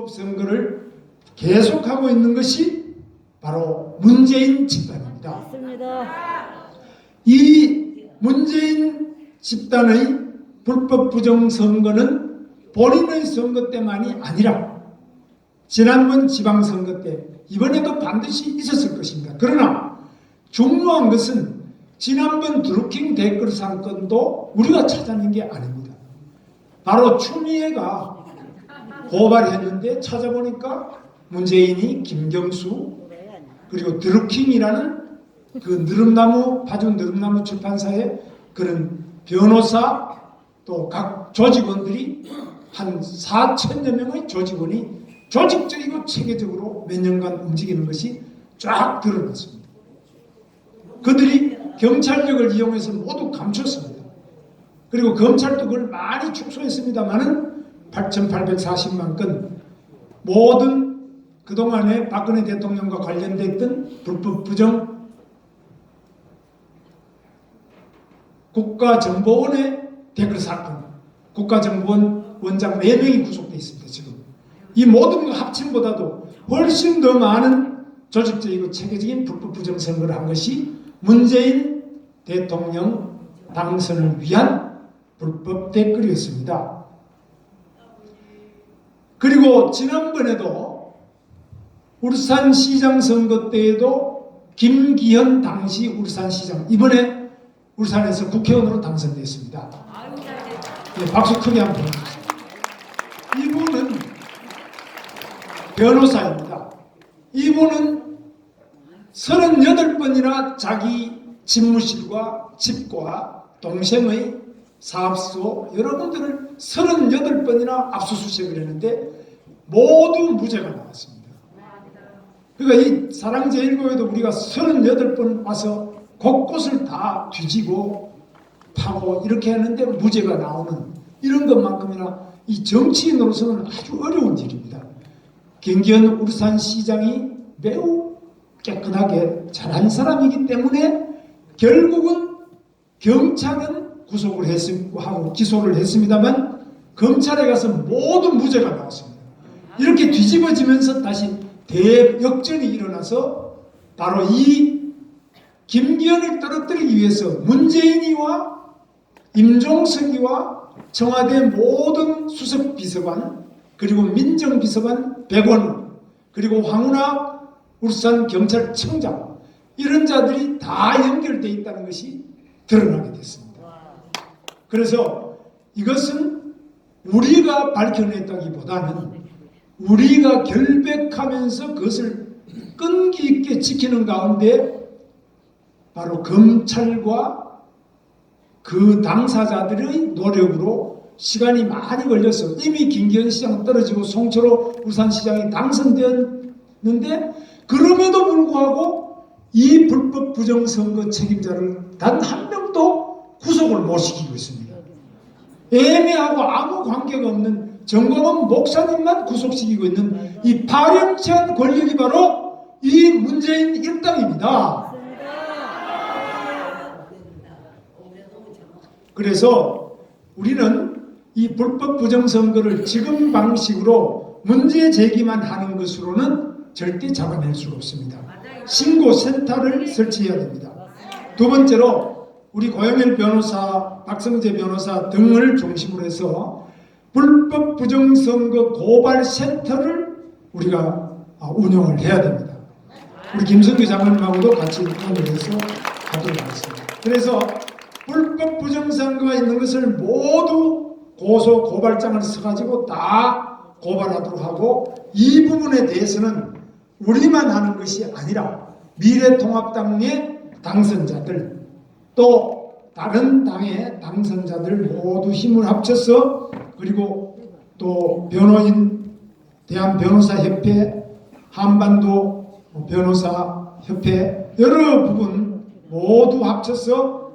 불법 선거를 계속하고 있는 것이 바로 문재인 집단입니다. 맞습니다. 이 문재인 집단의 불법 부정 선거는 본인의 선거 때만이 아니라 지난번 지방선거 때 이번에도 반드시 있었을 것입니다. 그러나 중요한 것은 지난번 드루킹 댓글 사건도 우리가 찾아낸 게 아닙니다. 바로 추미애가 고발했는데 찾아보니까 문재인이 김경수 그리고 드루킹이라는 그 느릅나무 파주 느릅나무 출판사의 그런 변호사 또 각 조직원들이 한 4천여 명의 조직원이 조직적이고 체계적으로 몇 년간 움직이는 것이 쫙 드러났습니다. 그들이 경찰력을 이용해서 모두 감췄습니다. 그리고 검찰도 그걸 많이 축소했습니다만은 8,840만 건 모든 그동안에 박근혜 대통령과 관련됐던 불법 부정 국가정보원의 댓글 사건, 국가정보원 원장 4명이 구속돼 있습니다. 지금 이 모든 거 합침보다도 훨씬 더 많은 조직적이고 체계적인 불법 부정 선거를 한 것이 문재인 대통령 당선을 위한 불법 댓글이었습니다. 그리고 지난번에도 울산 시장 선거 때에도 김기현 당시 울산 시장 이번에 울산에서 국회의원으로 당선됐습니다. 네, 박수 크게 한번 보내주세요. 이분은 변호사입니다. 이분은 38번이나 자기 집무실과 집과 동생의 사업소 여러분들을 38번이나 압수수색을 했는데 모두 무죄가 나왔습니다. 그러니까 이 사랑제일교회도 우리가 38번 와서 곳곳을 다 뒤지고 파고 이렇게 하는데 무죄가 나오는 이런 것만큼이나 이 정치인으로서는 아주 어려운 일입니다. 김기현 울산시장이 매우 깨끗하게 잘한 사람이기 때문에 결국은 경찰은 구속을 했고 하고 기소를 했습니다만 검찰에 가서 모두 무죄가 나왔습니다. 이렇게 뒤집어지면서 다시 대역전이 일어나서 바로 이 김기현을 떨어뜨리기 위해서 문재인이와 임종석이와 청와대 모든 수석 비서관 그리고 민정 비서관 100원 그리고 황운하 울산 경찰청장 이런 자들이 다 연결되어 있다는 것이 드러나게 됐습니다. 그래서 이것은 우리가 밝혀냈다기보다는 우리가 결백하면서 그것을 끈기 있게 지키는 가운데 바로 검찰과 그 당사자들의 노력으로 시간이 많이 걸려서 이미 김기현 시장 떨어지고 송철호 울산시장이 당선되었는데 그럼에도 불구하고 이 불법 부정선거 책임자를 단 한 명도 구속을 못 시키고 있습니다. 애매하고 아무 관계가 없는 정광훈 목사님만 구속시키고 있는 이 파렴치한 권력이 바로 이 문재인 일당입니다. 그래서 우리는 이 불법 부정선거를 지금 방식으로 문제 제기만 하는 것으로는 절대 잡아낼 수가 없습니다. 신고센터를 설치해야 됩니다. 두 번째로 우리 고영일 변호사, 박성재 변호사 등을 중심으로 해서 불법 부정선거 고발 센터를 우리가 아, 운영을 해야 됩니다. 우리 김성규 장관님하고도 같이 운영을 해서 하도록 하겠습니다. 그래서 불법 부정선거가 있는 것을 모두 고소 고발장을 써가지고 다 고발하도록 하고 이 부분에 대해서는 우리만 하는 것이 아니라 미래통합당의 당선자들 또 다른 당의 당선자들 모두 힘을 합쳐서 그리고 또 변호인 대한 변호사 협회 한반도 변호사 협회 여러 부분 모두 합쳐서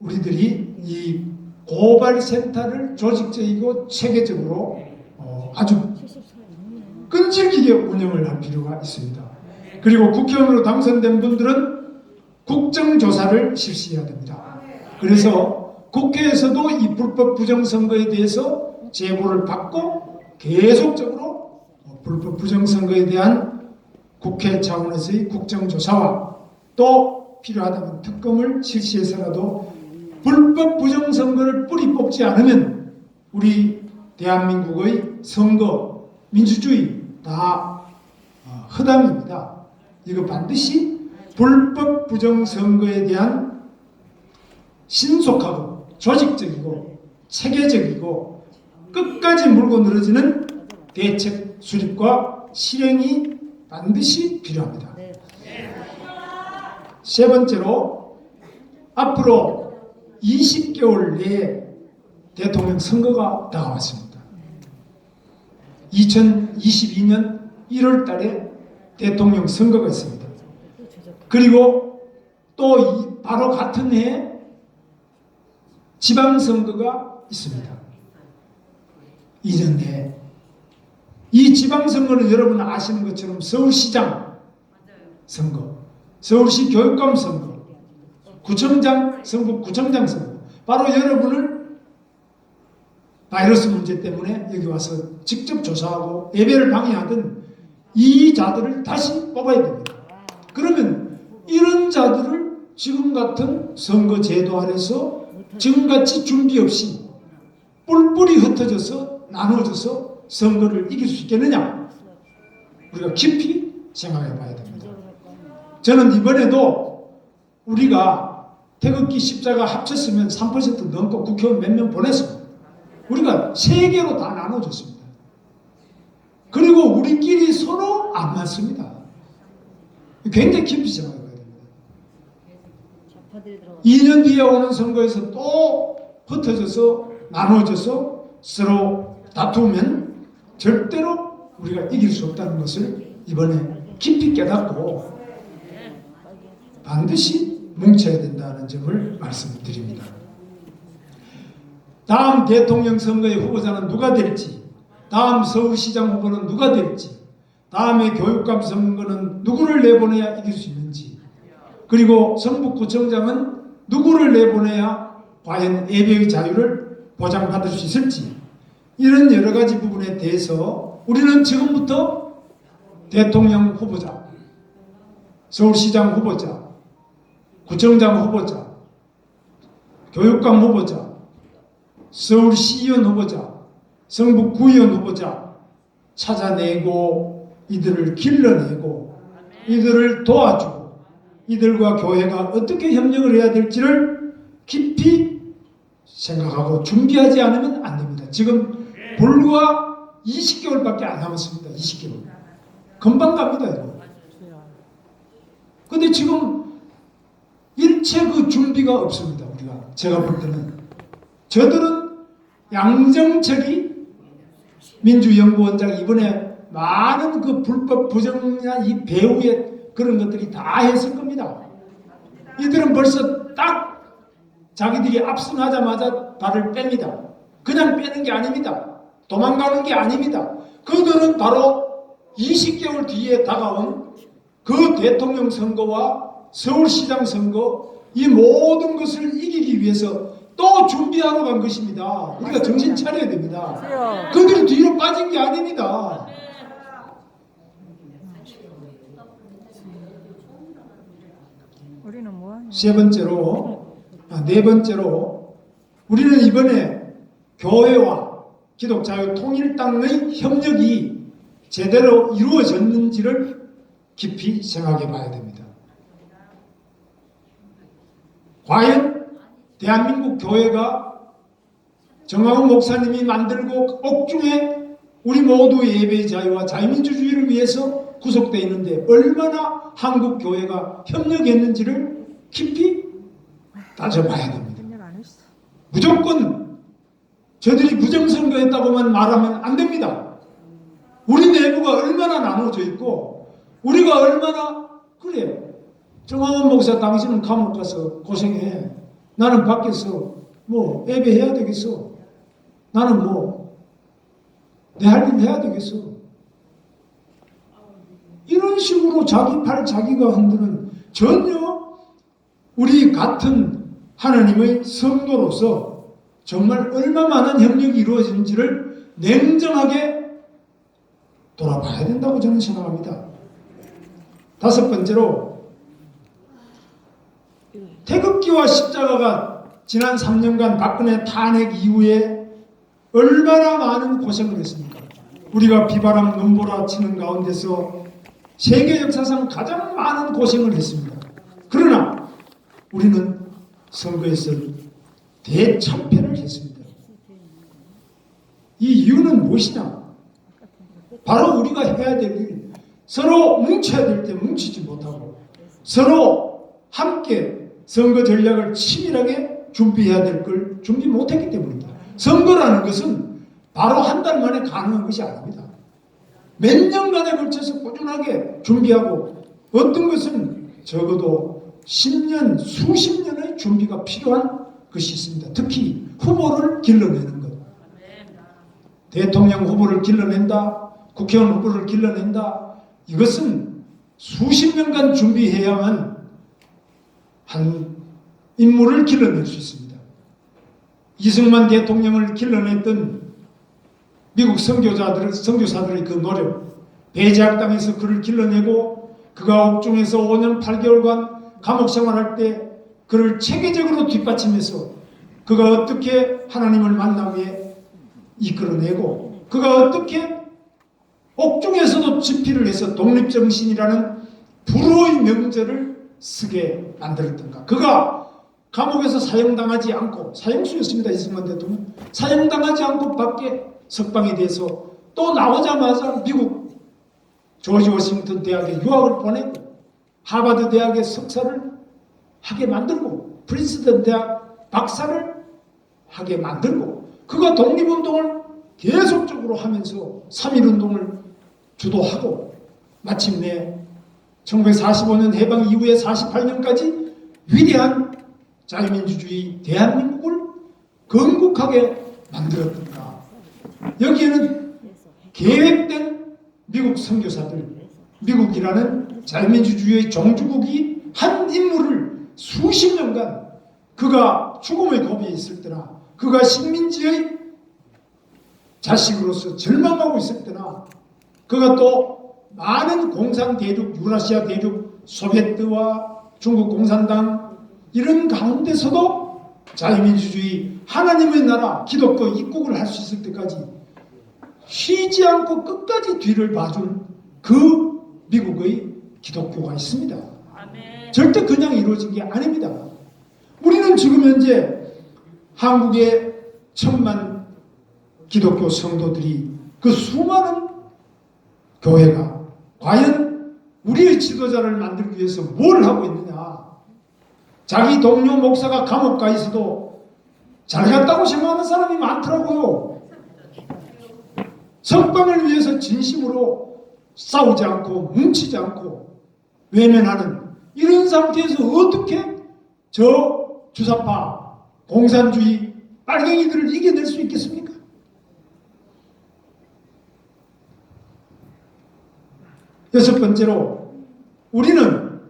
우리들이 이 고발센터를 조직적이고 체계적으로 어, 아주 끈질기게 운영을 할 필요가 있습니다. 그리고 국회의원으로 당선된 분들은 국정조사를 실시해야 됩니다. 그래서 국회에서도 이 불법 부정선거에 대해서 제보를 받고 계속적으로 어, 불법 부정선거에 대한 국회 차원에서의 국정조사와 또 필요하다면 특검을 실시해서라도 불법 부정선거를 뿌리 뽑지 않으면 우리 대한민국의 선거, 민주주의 다 어, 허당입니다. 이거 반드시 불법 부정 선거에 대한 신속하고 조직적이고 체계적이고 끝까지 물고 늘어지는 대책 수립과 실행이 반드시 필요합니다. 네. 세 번째로 앞으로 20개월 내에 대통령 선거가 다가왔습니다. 2022년 1월 달에 대통령 선거가 있습니다. 그리고 또 이- 바로 같은 해에 지방선거가 있습니다. 2년 내에. 이 지방선거는 여러분 아시는 것처럼 서울시장 선거, 서울시 교육감 선거, 구청장 선거, 구청장 선거. 바로 여러분을 바이러스 문제 때문에 여기 와서 직접 조사하고 예배를 방해하던 이 자들을 다시 뽑아야 됩니다. 그러면 이런 자들을 지금 같은 선거 제도 아래서 지금같이 준비 없이 뿔뿔이 흩어져서 나눠져서 선거를 이길 수 있겠느냐? 우리가 깊이 생각해 봐야 됩니다. 저는 이번에도 우리가 태극기 십자가 합쳤으면 3% 넘고 국회의원 몇 명 보냈습니다. 우리가 세 개로 다 나눠줬습니다. 그리고 우리끼리 서로 안 맞습니다. 굉장히 깊이 생각해 봐야 됩니다. 좌파들이 들어가. 2년 뒤에 오는 선거에서 또 흩어져서 나눠져서 서로 다투면 절대로 우리가 이길 수 없다는 것을 이번에 깊이 깨닫고 반드시 뭉쳐야 된다는 점을 말씀드립니다. 다음 대통령 선거의 후보자는 누가 될지, 다음 서울시장 후보는 누가 될지, 다음에 교육감 선거는 누구를 내보내야 이길 수 있는지, 그리고 성북구청장은 누구를 내보내야 과연 예배의 자유를 보장받을 수 있을지. 이런 여러 가지 부분에 대해서 우리는 지금부터 대통령 후보자, 서울시장 후보자, 구청장 후보자, 교육감 후보자, 서울시의원 후보자, 성북구의원 후보자 찾아내고 이들을 길러내고 이들을 도와주고 이들과 교회가 어떻게 협력을 해야 될지를 깊이 생각하고 준비하지 않으면 안 됩니다. 지금 불과 20개월밖에 안 남았습니다. 20개월. 금방 갑니다, 이거. 근데 지금 일체 그 준비가 없습니다. 우리가 제가 볼 때는 저들은 양정철이 민주연구원장 이번에 많은 그 불법 부정이나 이 배후의 그런 것들이 다 했을 겁니다. 이들은 벌써 딱 자기들이 압승하자마자 발을 뺍니다. 그냥 빼는 게 아닙니다. 도망가는 게 아닙니다. 그들은 바로 20개월 뒤에 다가온 그 대통령 선거와 서울시장 선거 이 모든 것을 이기기 위해서 또 준비하러 간 것입니다. 우리가 정신 차려야 됩니다. 그들이 뒤로 빠진 게 아닙니다. 우리는 뭐하냐? 세 번째로, 아, 네 번째로, 우리는 이번에 교회와 기독자유 통일당의 협력이 제대로 이루어졌는지를 깊이 생각해 봐야 됩니다. 과연 대한민국 교회가 정광훈 목사님이 만들고 옥중에 우리 모두의 예배의 자유와 자유민주주의를 위해서 구속되어 있는데 얼마나 한국 교회가 협력했는지를 깊이 따져봐야 됩니다. 했어. 무조건 저들이 부정선거했다고만 말하면 안 됩니다. 우리 내부가 얼마나 나눠져 있고 우리가 얼마나 그래 정황원 목사 당신은 감옥 가서 고생해 나는 밖에서 뭐 예배해야 되겠어 나는 뭐 내 할 일 해야 되겠어 이런 식으로 자기 팔 자기가 흔드는 전혀 우리 같은 하나님의 성도로서 정말 얼마만한 협력이 이루어지는지를 냉정하게 돌아봐야 된다고 저는 생각합니다. 다섯 번째로 태극기와 십자가가 지난 3년간 박근혜 탄핵 이후에 얼마나 많은 고생을 했습니까? 우리가 비바람 눈보라 치는 가운데서 세계 역사상 가장 많은 고생을 했습니다. 그러나 우리는 선거에서 대참패를 했습니다. 이 이유는 무엇이냐? 바로 우리가 해야 될 일, 서로 뭉쳐야 될 때 뭉치지 못하고 서로 함께 선거 전략을 치밀하게 준비해야 될 걸 준비 못했기 때문입니다. 선거라는 것은 바로 한 달 만에 가능한 것이 아닙니다. 몇 년간에 걸쳐서 꾸준하게 준비하고 어떤 것은 적어도 10년, 수십 년의 준비가 필요한 것이 있습니다. 특히 후보를 길러내는 것. 대통령 후보를 길러낸다, 국회의원 후보를 길러낸다. 이것은 수십 년간 준비해야만 한 인물을 길러낼 수 있습니다. 이승만 대통령을 길러냈던 미국 선교자들, 선교사들의 그 노력, 배제학당에서 그를 길러내고 그가 옥중에서 5년 8개월간 감옥 생활할 때 그를 체계적으로 뒷받침해서 그가 어떻게 하나님을 만나기에 이끌어내고 그가 어떻게 옥중에서도 집필을 해서 독립정신이라는 불호의 명제를 쓰게 만들었던가. 그가 감옥에서 사형당하지 않고 사형수였습니다 이승만 대통령. 사형당하지 않고 밖에 석방이 돼서 또 나오자마자 미국 조지 워싱턴 대학에 유학을 보내고 하버드 대학에 석사를 하게 만들고 프린스턴 대학 박사를 하게 만들고 그가 독립운동을 계속적으로 하면서 3.1운동을 주도하고 마침내 1945년 해방 이후에 48년까지 위대한 자유민주주의 대한민국을 건국하게 만들었던가. 여기에는 계획된 미국 선교사들 미국이라는 자유민주주의의 종주국이 한 인물을 수십 년간 그가 죽음의 고비에 있을 때나 그가 식민지의 자식으로서 절망하고 있을 때나 그가 또 많은 공산 대륙, 유라시아 대륙, 소비에트와 중국 공산당 이런 가운데서도 자유민주주의 하나님의 나라 기독교 입국을 할 수 있을 때까지 쉬지 않고 끝까지 뒤를 봐준 그 미국의 기독교가 있습니다. 절대 그냥 이루어진 게 아닙니다. 우리는 지금 현재 한국의 천만 기독교 성도들이 그 수많은 교회가 과연 우리의 지도자를 만들기 위해서 뭘 하고 있느냐? 자기 동료 목사가 감옥 가 있어도 잘 갔다고 생각하는 사람이 많더라고요. 석방을 위해서 진심으로 싸우지 않고 뭉치지 않고 외면하는 이런 상태에서 어떻게 저 주사파 공산주의 빨갱이들을 이겨낼 수 있겠습니까? 여섯 번째로 우리는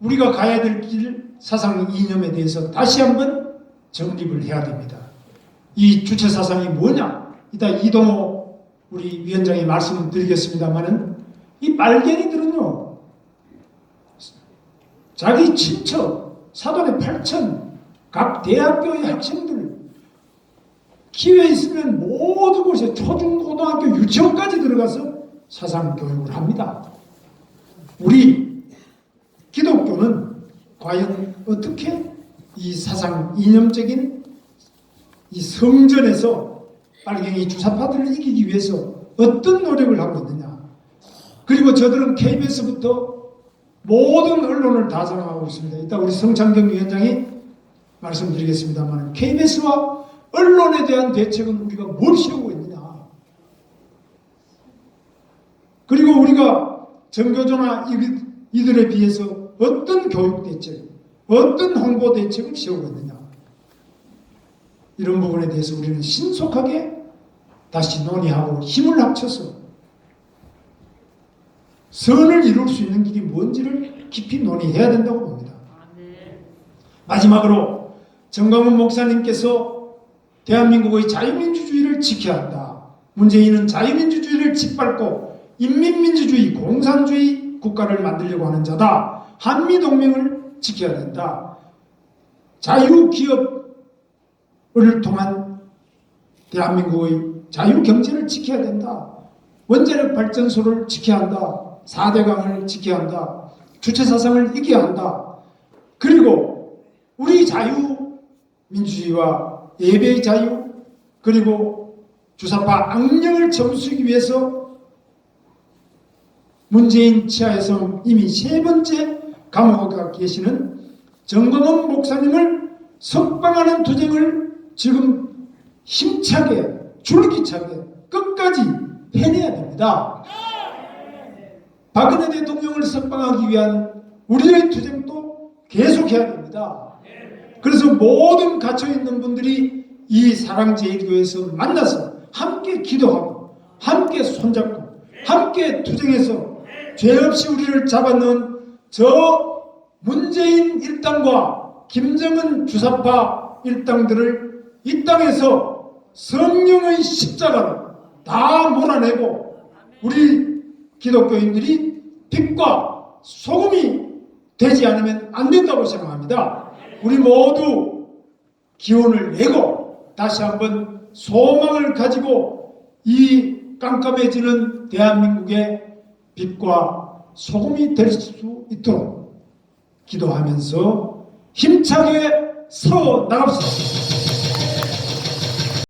우리가 가야 될 길 사상 이념에 대해서 다시 한번 정립을 해야 됩니다. 이 주체 사상이 뭐냐? 이따 이동호 우리 위원장이 말씀을 드리겠습니다만은 이 빨갱이들은요 자기 친척 사돈의 팔천 각 대학교의 학생들 기회 있으면 모든 곳에 초중고등학교 유치원까지 들어가서 사상 교육을 합니다. 우리 기독교는 과연 어떻게 이 사상 이념적인 이 성전에서 빨갱이 주사파들을 이기기 위해서 어떤 노력을 하고 있느냐. 그리고 저들은 KBS부터 모든 언론을 다 장악하고 있습니다. 이따 우리 성창경 위원장이 말씀드리겠습니다만 KBS와 언론에 대한 대책은 우리가 뭘 세우고 있느냐. 그리고 우리가 전교조나 이- 이들에 비해서 어떤 교육 대책, 어떤 홍보 대책을 세우고 있느냐. 이런 부분에 대해서 우리는 신속하게 다시 논의하고 힘을 합쳐서 선을 이룰 수 있는 길이 뭔지를 깊이 논의해야 된다고 봅니다. 마지막으로 정광훈 목사님께서 대한민국의 자유민주주의를 지켜야 한다. 문재인은 자유민주주의를 짓밟고 인민민주주의 공산주의 국가를 만들려고 하는 자다. 한미동맹을 지켜야 된다. 자유기업을 통한 대한민국의 자유경제를 지켜야 된다. 원자력 발전소를 지켜야 한다. 4대강을 지켜야 한다. 주체 사상을 이겨야 한다. 그리고 우리 자유 민주주의와 예배의 자유 그리고 주사파 악령을 점수하기 위해서 문재인 치하에서 이미 세 번째 감옥에 가 계시는 정광훈 목사님을 석방하는 투쟁을 지금 힘차게 줄기차게 끝까지 해내야 됩니다. 박근혜 대통령을 석방하기 위한 우리의 투쟁도 계속해야 됩니다. 그래서 모든 갇혀있는 분들이 이 사랑제일교회에서 만나서 함께 기도하고 함께 손잡고 함께 투쟁해서 죄 없이 우리를 잡아넣은 저 문재인 일당과 김정은 주사파 일당들을 이 땅에서 성령의 십자가로 다 몰아내고 우리 기독교인들이 빛과 소금이 되지 않으면 안 된다고 생각합니다. 우리 모두 기운을 내고 다시 한번 소망을 가지고 이 깜깜해지는 대한민국의 빛과 소금이 될 수 있도록 기도하면서 힘차게 서 나갑시다.